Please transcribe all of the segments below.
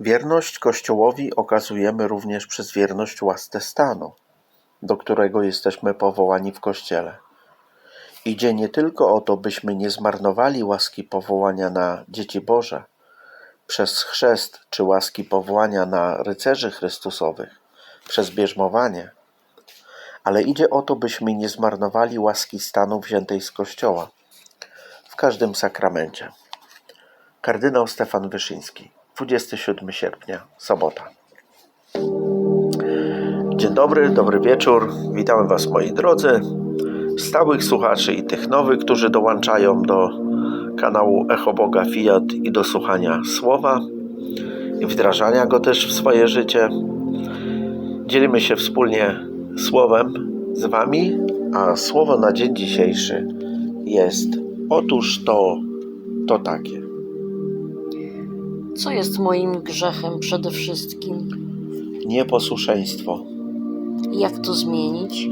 Wierność Kościołowi okazujemy również przez wierność łasce stanu, do którego jesteśmy powołani w Kościele. Idzie nie tylko o to, byśmy nie zmarnowali łaski powołania na dzieci Boże, przez chrzest czy łaski powołania na rycerzy Chrystusowych, przez bierzmowanie, ale idzie o to, byśmy nie zmarnowali łaski stanu wziętej z Kościoła w każdym sakramencie. Kardynał Stefan Wyszyński, 27 sierpnia, sobota. Dzień dobry, dobry wieczór. Witamy Was, moi drodzy, stałych słuchaczy i tych nowych, którzy dołączają do kanału Echo Boga Fiat i do słuchania słowa i wdrażania go też w swoje życie. Dzielimy się wspólnie słowem z Wami, a słowo na dzień dzisiejszy jest otóż to, to takie. Co jest moim grzechem przede wszystkim? Nieposłuszeństwo. Jak to zmienić?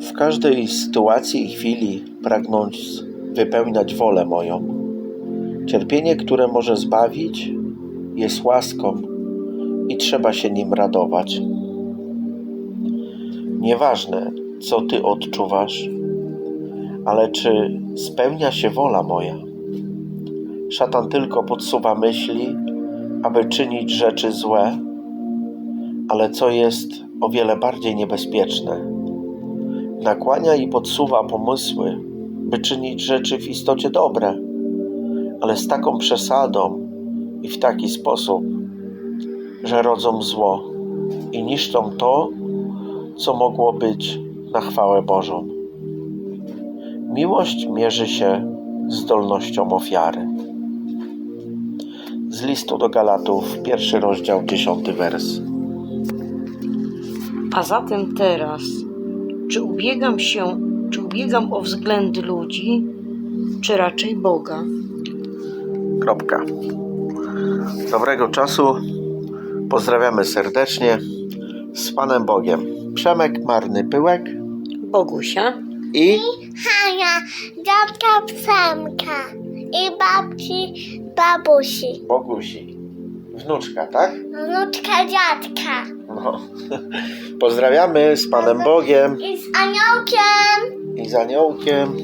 W każdej sytuacji i chwili pragnąc wypełniać wolę moją. Cierpienie, które może zbawić, jest łaską i trzeba się nim radować. Nieważne, co ty odczuwasz, ale czy spełnia się wola moja. Szatan tylko podsuwa myśli, aby czynić rzeczy złe, ale co jest o wiele bardziej niebezpieczne, nakłania i podsuwa pomysły, by czynić rzeczy w istocie dobre, ale z taką przesadą i w taki sposób, że rodzą zło i niszczą to, co mogło być na chwałę Bożą. Miłość mierzy się zdolnością ofiary. Z listu do Galatów, pierwszy rozdział, dziesiąty wers. A zatem teraz, czy ubiegam się, czy ubiegam o względy ludzi, czy raczej Boga? Kropka. Dobrego czasu. Pozdrawiamy serdecznie. Z Panem Bogiem. Przemek Marny Pyłek Bogusia? i Hania, dziadka Przemka i babci babusi. Bogusi. Wnuczka, tak? Wnuczka dziadka No. Pozdrawiamy z Panem Bogiem i z aniołkiem. i z aniołkiem.